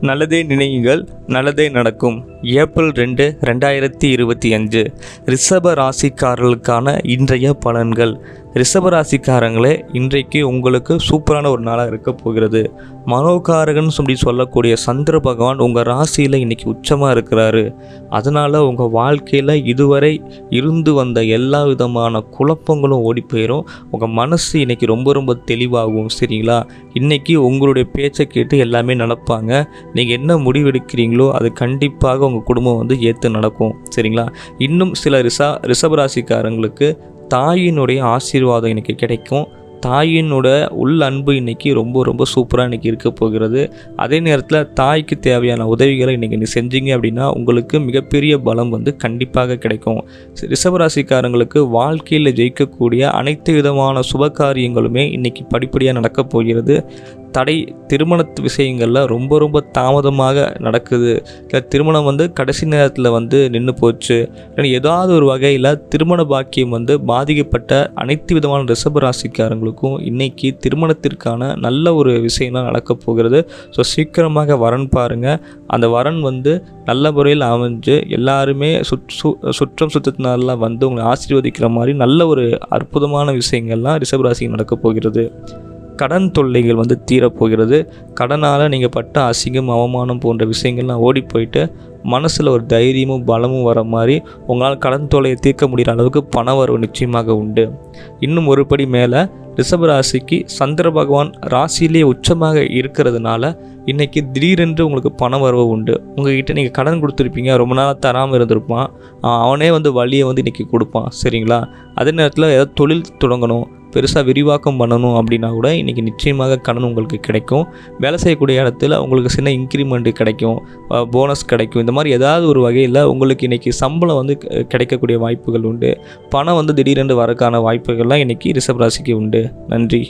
நல்லதே நினையுங்கள் நல்லதே நடக்கும். ஏப்ரல் ரெண்டு ரெண்டாயிரத்தி இருபத்தி அஞ்சு. ரிஷப ராசிக்காரர்களுக்கான இன்றைய பலன்கள். ரிஷப ராசிக்காரங்களே இன்றைக்கு உங்களுக்கு சூப்பரான ஒரு நாளாக இருக்க போகிறது. மனோகாரகன் சொல்லி சொல்லக்கூடிய சந்திர பகவான் உங்கள் ராசியில் இன்றைக்கி உச்சமாக இருக்கிறாரு. அதனால் உங்கள் வாழ்க்கையில் இதுவரை இருந்து வந்த எல்லா விதமான குழப்பங்களும் ஓடி போயிடும் உங்கள் மனசு இன்றைக்கி ரொம்ப ரொம்ப தெளிவாகும் சரிங்களா? இன்றைக்கி உங்களுடைய பேச்சை கேட்டு எல்லாமே நடப்பாங்க. நீங்கள் என்ன முடிவெடுக்கிறீங்களோ அது கண்டிப்பாக உங்கள் குடும்பம் வந்து ஏற்று நடக்கும் சரிங்களா? இன்னும் சில ரிசா ரிஷபராசிக்காரங்களுக்கு தாயினுடைய ஆசீர்வாதம் இன்னைக்கு கிடைக்கும். தாயினோட உள் அன்பு இன்னைக்கு ரொம்ப ரொம்ப சூப்பராக இன்னைக்கு இருக்க போகிறது. அதே நேரத்தில் தாய்க்கு தேவையான உதவிகளை இன்றைக்கி நீ செஞ்சீங்க அப்படின்னா உங்களுக்கு மிகப்பெரிய பலம் வந்து கண்டிப்பாக கிடைக்கும். ரிஷபராசிக்காரங்களுக்கு வாழ்க்கையில் ஜெயிக்கக்கூடிய அனைத்து விதமான சுப காரியங்களுமே இன்னைக்கு படிப்படியாக நடக்கப் போகிறது. தடை திருமண விஷயங்களில் ரொம்ப ரொம்ப தாமதமாக நடக்குது. இல்லை திருமணம் வந்து கடைசி நேரத்தில் வந்து நின்று போச்சு. இல்லை ஏதாவது ஒரு வகையில் திருமண பாக்கியம் வந்து பாதிக்கப்பட்ட அனைத்து விதமான ரிஷப ராசிக்காரங்களுக்கும் இன்றைக்கி திருமணத்திற்கான நல்ல ஒரு விஷயம்லாம் நடக்க போகிறது. ஸோ சீக்கிரமாக வரன் பாருங்கள் அந்த வரன் வந்து நல்ல முறையில் அமைஞ்சு எல்லாருமே சுற்று சுற்றம் சுற்றத்தினாலாம் வந்து உங்களை ஆசீர்வதிக்கிற மாதிரி நல்ல ஒரு அற்புதமான விஷயங்கள்லாம் ரிஷபராசிக்கு நடக்கப் போகிறது. கடன் தொல்லைகள் வந்து தீரப்போகிறது. கடனால் நீங்கள் பட்ட அசிங்கம் அவமானம் போன்ற விஷயங்கள்லாம் ஓடி போயிட்டு மனசில் ஒரு தைரியமும் பலமும் வர மாதிரி உங்களால் கடன் தொல்லையை தீர்க்க முடிகிற அளவுக்கு பண வரவு நிச்சயமாக உண்டு. இன்னும் ஒரு படி மேலே ரிஷபராசிக்கு சந்திர பகவான் ராசியிலே உச்சமாக இருக்கிறதுனால இன்றைக்கி திடீரென்று உங்களுக்கு பண வரவு உண்டு. உங்ககிட்ட நீங்கள் கடன் கொடுத்துருப்பீங்க ரொம்ப நாளாக தராமல் இருந்திருப்பான். அவனே வந்து வழியை வந்து இன்றைக்கி கொடுப்பான் சரிங்களா? அதே நேரத்தில் ஏதாவது தொழில் தொடங்கணும் பெருசாக விரிவாக்கம் பண்ணணும் அப்படின்னா கூட இன்றைக்கி நிச்சயமாக கடன் உங்களுக்கு கிடைக்கும். வேலை செய்யக்கூடிய இடத்துல உங்களுக்கு சின்ன இன்க்ரிமெண்ட் கிடைக்கும் போனஸ் கிடைக்கும். இந்த மாதிரி ஏதாவது ஒரு வகையில் உங்களுக்கு இன்றைக்கி சம்பளம் வந்து கிடைக்கக்கூடிய வாய்ப்புகள் உண்டு. பணம் வந்து திடீரென்று வரக்கான வாய்ப்புகள்லாம் இன்றைக்கி ரிஷபராசிக்கு உண்டு. நன்றி.